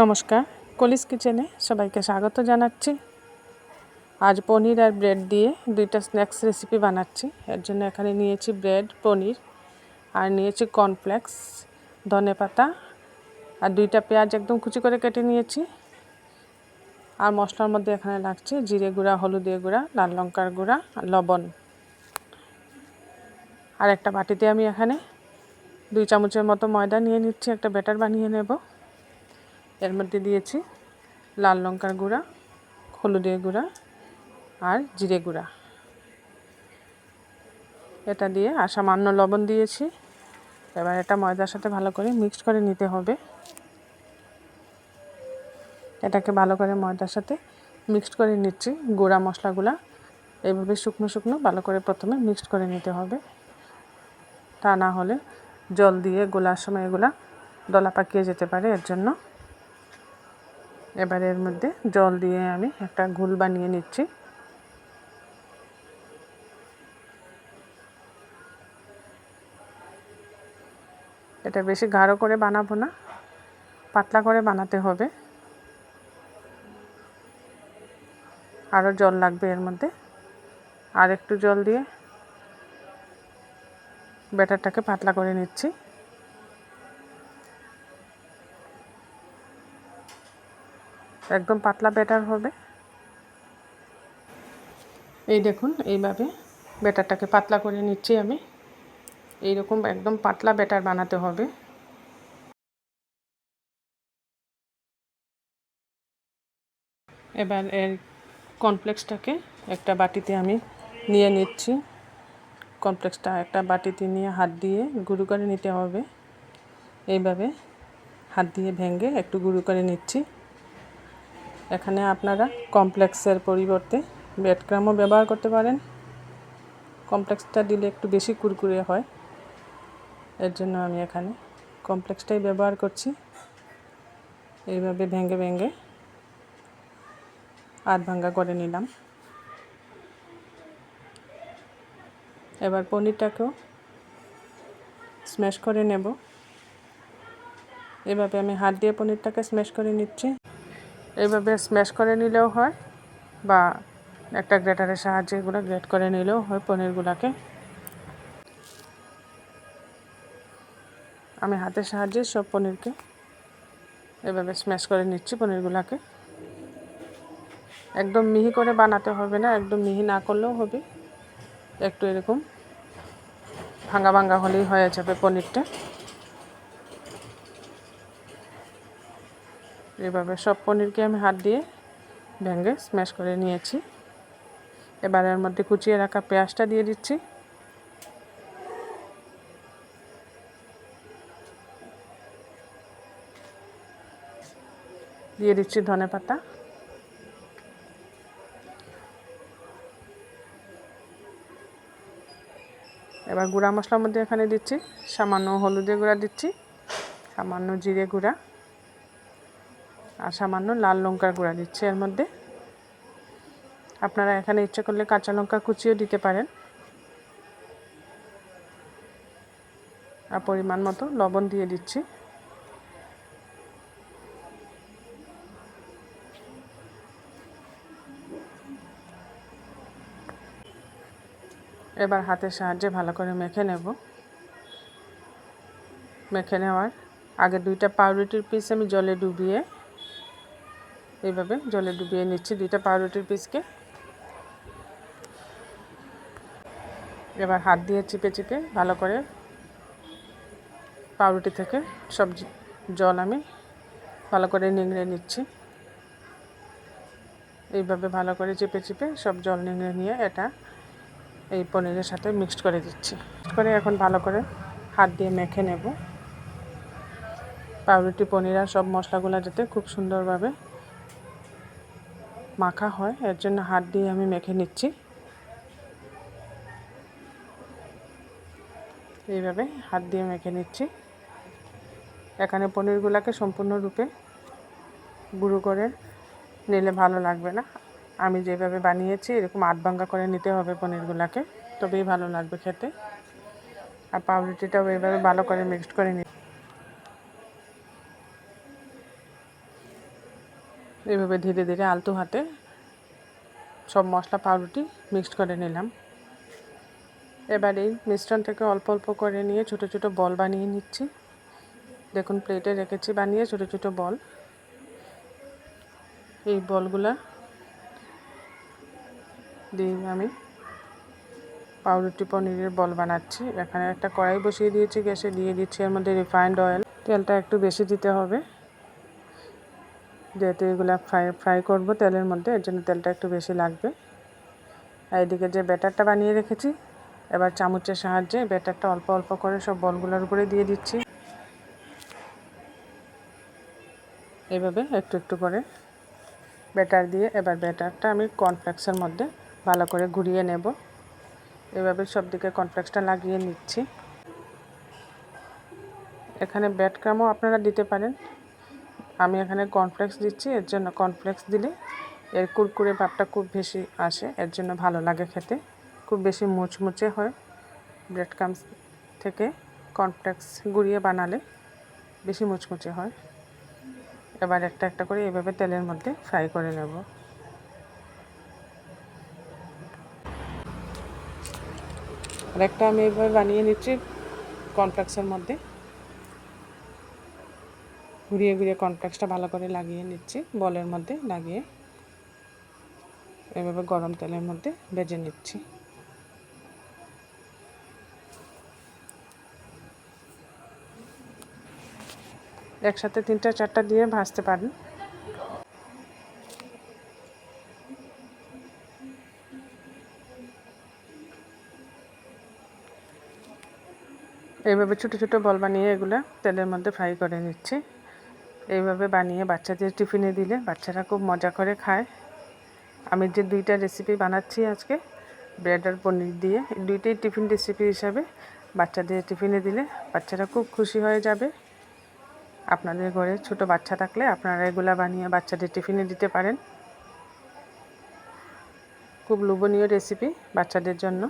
নমস্কার, কলিস কিচেনে সবাইকে স্বাগত জানাচ্ছি। আজ পনির আর ব্রেড দিয়ে দুইটা স্ন্যাক্স রেসিপি বানাচ্ছি। এর জন্য এখানে নিয়েছি ব্রেড, পনির আর নিয়েছি কর্নফ্লেক্স, ধনে পাতা আর দুইটা পেঁয়াজ একদম কুচি করে কেটে নিয়েছি। আর মশলার মধ্যে এখানে লাগছে জিরে গুঁড়া হলুদের গুঁড়া, লাল লঙ্কার গুঁড়া আর লবণ। আর একটা বাটিতে আমি এখানে দুই চামচের মতো ময়দা নিয়ে নিচ্ছি, একটা ব্যাটার বানিয়ে নেব। এর মধ্যে দিয়েছি লাল লঙ্কার গুঁড়া, হলুদের গুঁড়া আর জিরে গুঁড়া। এটা দিয়ে আর সামান্য লবণ দিয়েছি। এবার এটা ময়দার সাথে ভালো করে মিক্সড করে নিতে হবে। এটাকে ভালো করে ময়দার সাথে মিক্সড করে নিচ্ছি গুঁড়া মশলাগুলা। এইভাবে শুকনো শুকনো ভালো করে প্রথমে মিক্সড করে নিতে হবে। তা না হলে জল দিয়ে গোলার সময় এগুলা দলা পাকিয়ে যেতে পারে এর জন্য। এবার এর মধ্যে জল দিয়ে আমি একটা ঘুল বানিয়ে নিচ্ছি। এটা বেশি গাঢ় করে বানাবো না, পাতলা করে বানাতে হবে। আরও জল লাগবে এর মধ্যে। আর একটু জল দিয়ে ব্যাটারটাকে পাতলা করে নিচ্ছি। একদম পাতলা ব্যাটার হবে। এই দেখুন, এইভাবে ব্যাটারটাকে পাতলা করে নিচ্ছি আমি। এইরকম একদম পাতলা ব্যাটার বানাতে হবে। এবার এর কমপ্লেক্সটাকে একটা বাটিতে আমি নিয়ে নিচ্ছি। কমপ্লেক্সটা একটা বাটিতে নিয়ে হাত দিয়ে গুঁড়ো করে নিতে হবে। এইভাবে হাত দিয়ে ভেঙে একটু গুঁড়ো করে নিচ্ছি। এখানে আপনারা কমপ্লেক্সের পরিবর্তে ব্রেডক্রামও ব্যবহার করতে পারেন। কমপ্লেক্সটা দিলে একটু বেশি কুরকুরে হয়। এর জন্য আমি এখানে কমপ্লেক্সটাই ব্যবহার করছি। এইভাবে ভেঙে ভেঙে আধ ভাঙ্গা করে নিলাম। এবার পনিরটাকেও স্ম্যাশ করে নেব। এভাবে আমি হাত দিয়ে পনিরটাকে স্ম্যাশ করে নিচ্ছি। এইভাবে স্ম্যাশ করে নিলেও হয় বা একটা গ্রেটারের সাহায্যে এগুলো গ্রেট করে নিলেও হয় পনিরগুলোকে। আমি হাতের সাহায্যে সব পনিরকে এভাবে স্ম্যাশ করে নিচ্ছি পনিরগুলোকে। একদম মিহি করে বানাতে হবে না, একদম মিহি না করলেও হবে। একটু এরকম ভাঙ্গা ভাঙ্গা হলেই হয়ে যাবে পনিরটা। এভাবে সব পনিরকে আমি হাত দিয়ে ভেঙে স্ম্যাশ করে নিয়েছি। এবার এর মধ্যে কুচিয়ে রাখা পেঁয়াজটা দিয়ে দিচ্ছি। দিয়ে দিচ্ছি ধনে পাতা। এবার গুঁড়া মশলার মধ্যে এখানে দিচ্ছি সামান্য হলুদের গুঁড়া দিচ্ছি, সামান্য জিরে গুঁড়া। আর সামান্য লাল লঙ্কার গুঁড়া দিচ্ছি এর মধ্যে। আপনারা এখানে ইচ্ছে করলে কাঁচা লঙ্কা কুচিও দিতে পারেন। আর পরিমাণ মতো লবণ দিয়ে দিচ্ছি। এবার হাতের সাহায্যে ভালো করে মেখে নেব। মেখে নেওয়ার আগে দুইটা পাউরুটির পিস আমি জলে ডুবিয়ে এইভাবে জলে ডুবিয়ে নিচ্ছি দুইটা পাউরুটির পিসকে। এবার হাত দিয়ে চিপে চিপে ভালো করে পাউরুটি থেকে সব জল আমি ভালো করে নিংড়ে নিচ্ছি। এইভাবে ভালো করে চিপে চিপে সব জল নিংড়ে নিয়ে এটা এই পনিরের সাথে মিক্সড করে দিচ্ছি। করে এখন ভালো করে হাত দিয়ে মেখে নেব। পাউরুটি, পনির আর সব মশলাগুলো যাতে খুব সুন্দরভাবে মাখা হয়, এর জন্য হাত দিয়ে আমি মেখে নিচ্ছি। এইভাবে হাত দিয়ে মেখে নিচ্ছি। এখানে পনিরগুলোকে সম্পূর্ণরূপে গুঁড়ো করে নিলে ভালো লাগবে না। আমি যেভাবে বানিয়েছি, এরকম আধ ভাঙ্গা করে নিতে হবে পনিরগুলোকে, তবেই ভালো লাগবে খেতে। আর পাউরুটিটাও এইভাবে ভালো করে মিক্সড করে এইভাবে ধীরে ধীরে আলতো হাতে সব মশলা, পাউরুটি মিক্সড করে নিলাম। এবার এই মিশ্রণ থেকে অল্প অল্প করে নিয়ে ছোট ছোট বল বানিয়ে নিচ্ছি। দেখুন প্লেটে রেখেছি বানিয়ে ছোট ছোট বল। এই বলগুলা দিয়ে আমি পাউরুটি পনিরের বল বানাচ্ছি। এখানে একটা কড়াই বসিয়ে দিয়েছি, গ্যাসে দিয়ে দিচ্ছি এর মধ্যে রিফাইন্ড অয়েল তেলটা একটু বেশি দিতে হবে। যেহেতু এগুলো ফ্রাই ফ্রাই করব তেলের মধ্যে, এর জন্য তেলটা একটু বেশি লাগবে। আর এদিকে যে ব্যাটারটা বানিয়ে রেখেছি, এবার চামচের সাহায্যে ব্যাটারটা অল্প অল্প করে সব বলগুলোর উপরে দিয়ে দিচ্ছি। এভাবে একটু একটু করে ব্যাটার দিয়ে এবার ব্যাটারটা আমি কর্নফ্লেক্সের মধ্যে ভালো করে ঘুরিয়ে নেব। এভাবে সব দিকে কর্নফ্লেক্সটা লাগিয়ে নিচ্ছি। এখানে ব্যাট ক্রামও আপনারা দিতে পারেন। আমি এখানে কর্নফ্লেক্স দিচ্ছি, এর জন্য কর্নফ্লেক্স দিলে এর কুরকুরে ভাবটা খুব বেশি আসে, এর জন্য ভালো লাগে খেতে। খুব বেশি মুচমুচে হয় ব্রেড ক্রামস থেকে কর্নফ্লেক্স গুঁড়িয়ে বানালে বেশি মুচমুচে হয়। এবার একটা একটা করে এভাবে তেলের মধ্যে ফ্রাই করে নেব। আর একটা আমি এইভাবে বানিয়ে নিচ্ছি কর্নফ্লেক্সের মধ্যে। ঘুরিয়ে ঘুরিয়ে কর্নফ্লেক্সটা ভালো করে লাগিয়ে নিচ্ছি, বলের মধ্যে লাগিয়ে এভাবে গরম তেলের মধ্যে ভেজে নিচ্ছি। একসাথে তিনটা চারটা দিয়ে ভাজতে পারেন। এইভাবে ছোটো ছোটো বল বানিয়ে এগুলো তেলের মধ্যে ফ্রাই করে নিচ্ছি। এইভাবে বানিয়ে বাচ্চাদের টিফিনে দিলে বাচ্চারা খুব মজা করে খায়। আমি যে দুইটা রেসিপি বানাচ্ছি আজকে ব্রেড আর পনির দিয়ে দুইটাই টিফিন রেসিপি হিসাবে বাচ্চাদের টিফিনে দিলে বাচ্চারা খুব খুশি হয়ে যাবে। আপনাদের ঘরে ছোট বাচ্চা থাকলে আপনারা এগুলা বানিয়ে বাচ্চাদের টিফিনে দিতে পারেন। খুব লোভনীয় রেসিপি বাচ্চাদের জন্য।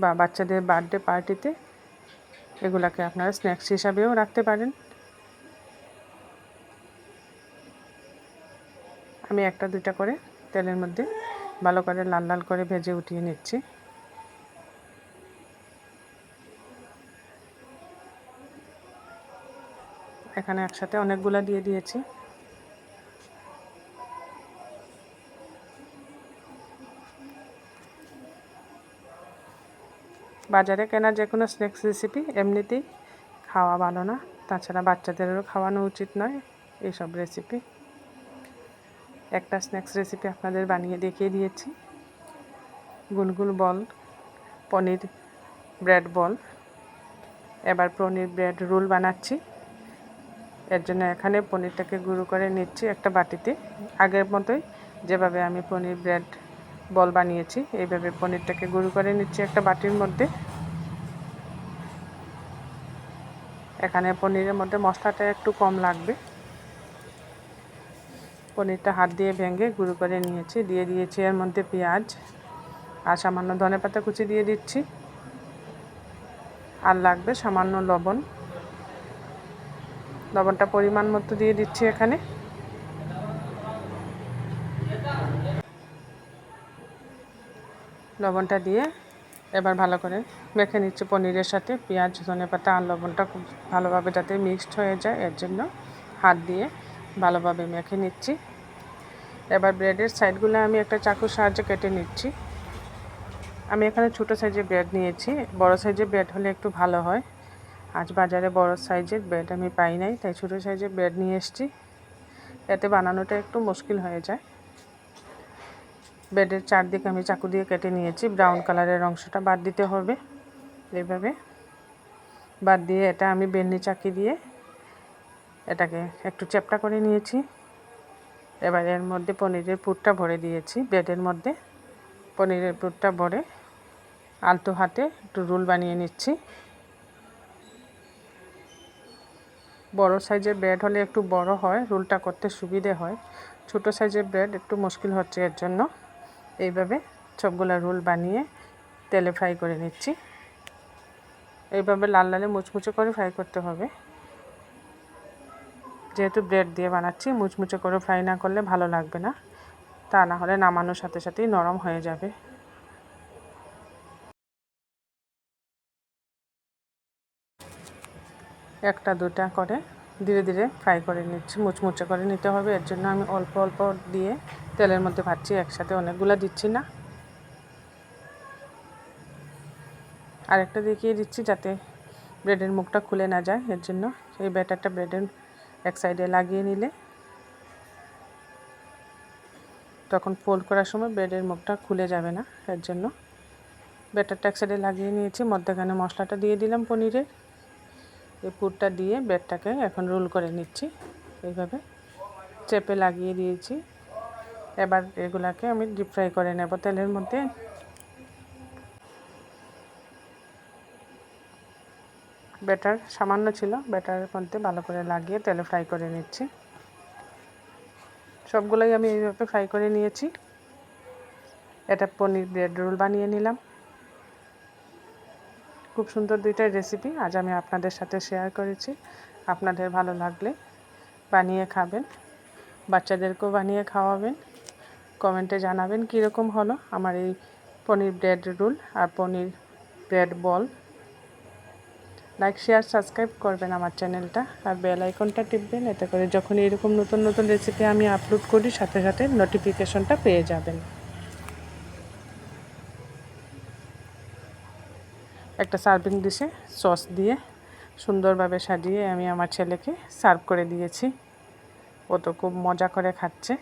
বা বাচ্চাদের বার্থডে পার্টিতে এগুলাকে আপনারা স্ন্যাক্স হিসাবেও রাখতে পারেন। আমি একটা, দুইটা করে তেলের মধ্যে ভালো করে লাল লাল করে ভেজে উঠিয়ে নিচ্ছি। এখানে একসাথে অনেকগুলা দিয়ে দিয়েছি। বাজারে কেনা যে কোনো স্ন্যাক্স রেসিপি এমনিতেই খাওয়া ভালো না। তাছাড়া বাচ্চাদেরও খাওয়ানো উচিত নয় এইসব রেসিপি একটা স্ন্যাক্স রেসিপি আপনাদের বানিয়ে দেখিয়ে দিয়েছি। গুলগুল বল, পনির ব্রেড বল এবার পনির ব্রেড রোল বানাচ্ছি। এর জন্য এখানে পনিরটাকে গুঁড়ো করে নিচ্ছি একটা বাটিতে। আগের মতোই যেভাবে আমি পনির ব্রেড বল বানিয়েছি। এইভাবে পনিরটাকে গুঁড়ো করে নিচ্ছি একটা বাটির মধ্যে। এখানে পনিরের মধ্যে মশলাটা একটু কম লাগবে। পনিরটা হাত দিয়ে ভেঙে গুঁড়ো করে নিয়েছি। দিয়ে দিয়েছি এর মধ্যে পেঁয়াজ আর সামান্য ধনে পাতা কুচি দিয়ে দিচ্ছি। আর লাগবে সামান্য লবণ। লবণটা পরিমাণ মতো দিয়ে দিচ্ছি এখানে। লবণটা দিয়ে এবার ভালো করে মেখে নিচ্ছি পনিরের সাথে। পেঁয়াজ, ধনে পাতা আর লবণটা খুব ভালোভাবে যাতে মিক্সড হয়ে যায়, এর জন্য হাত দিয়ে ভালোভাবে মেখে নিচ্ছি। এবার ব্রেডের সাইডগুলো আমি একটা চাকুর সাহায্যে কেটে নিচ্ছি। আমি এখানে ছোটো সাইজের ব্রেড নিয়েছি। বড় সাইজের ব্রেড হলে একটু ভালো হয়। আজ বাজারে বড় সাইজের ব্রেড আমি পাই নাই, তাই ছোটো সাইজের ব্রেড নিয়ে এসেছি। এতে বানানোটা একটু মুশকিল হয়ে যায়। ব্রেডের চারদিকে আমি চাকু দিয়ে কেটে নিয়েছি। ব্রাউন কালারের অংশটা বাদ দিতে হবে এইভাবে। বাদ দিয়ে এটা আমি বেন্নি চাকি দিয়ে এটাকে একটু চ্যাপটা করে নিয়েছি। এবার এর মধ্যে পনিরের পুরটা ভরে দিয়েছি। বেডের মধ্যে পনিরের পুরটা ভরে আলতো হাতে একটু রোল বানিয়ে নিচ্ছি। বড় সাইজের ব্রেড হলে একটু বড় হয়, রোলটা করতে সুবিধে হয়। ছোট সাইজের ব্রেড একটু মুশকিল হচ্ছে এর জন্য। এইভাবে সবগুলো রোল বানিয়ে তেলে ফ্রাই করে নিচ্ছি। এইভাবে লাল লালে মুচমুচে করে ফ্রাই করতে হবে। যেহেতু ব্রেড দিয়ে বানাচ্ছি, মুচমুচে করে ফ্রাই না করলে ভালো লাগবে না। তা না হলে নামানোর সাথে সাথেই নরম হয়ে যাবে। একটা, দুটা করে ধীরে ধীরে ফ্রাই করে নিচ্ছি, মুচমুচে করে নিতে হবে। এর জন্য আমি অল্প অল্প দিয়ে তেলের মধ্যে ভাজছি, একসাথে অনেকগুলো দিচ্ছি না। আরেকটা দেখিয়ে দিচ্ছি যাতে ব্রেডের মুখটা খুলে না যায়। এর জন্য এই ব্যাটারটা ব্রেডের এক সাইডে লাগিয়ে নিলে তখন ফোল্ড করার সময় ব্রেডের মুখটা খুলে যাবে না। এর জন্য ব্যাটারটা এক সাইডে লাগিয়ে নিয়েছি। মধ্যখানে মশলাটা দিয়ে দিলাম পনিরের। এই পুরটা দিয়ে ব্রেডটাকে এখন রোল করে নিচ্ছি। এইভাবে চেপে লাগিয়ে দিয়েছি। এবার এগুলাকে আমি ডিপ ফ্রাই করে নেব তেলের মধ্যে। ব্যাটার সামান্য ছিল ব্যাটারের মধ্যে ভালো করে লাগিয়ে তেলে ফ্রাই করে নিচ্ছি। সবগুলোই আমি এইভাবে ফ্রাই করে নিয়েছি। এটা পনির ব্রেড রোল বানিয়ে নিলাম। খুব সুন্দর দুইটাই রেসিপি আজ আমি আপনাদের সাথে শেয়ার করেছি। আপনাদের ভালো লাগলে বানিয়ে খাবেন, বাচ্চাদেরকেও বানিয়ে খাওয়াবেন কমেন্টে জানাবেন কীরকম হলো আমার এই পনির ব্রেড রুল আর paneer bread ball like share subscribe করবেন আমার চ্যানেলটা আর বেল আইকনটা টিপবেন, এতে করে যখন এরকম নতুন নতুন রেসিপি আমি আপলোড করি, সাথে সাথে নোটিফিকেশনটা পেয়ে যাবেন। একটা সার্ভিং ডিশে সস দিয়ে সুন্দরভাবে সাজিয়ে আমি আমার ছেলেকে সার্ভ করে দিয়েছি। ও তো খুব মজা করে খাচ্ছে।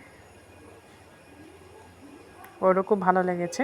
ওরও খুব ভালো লেগেছে।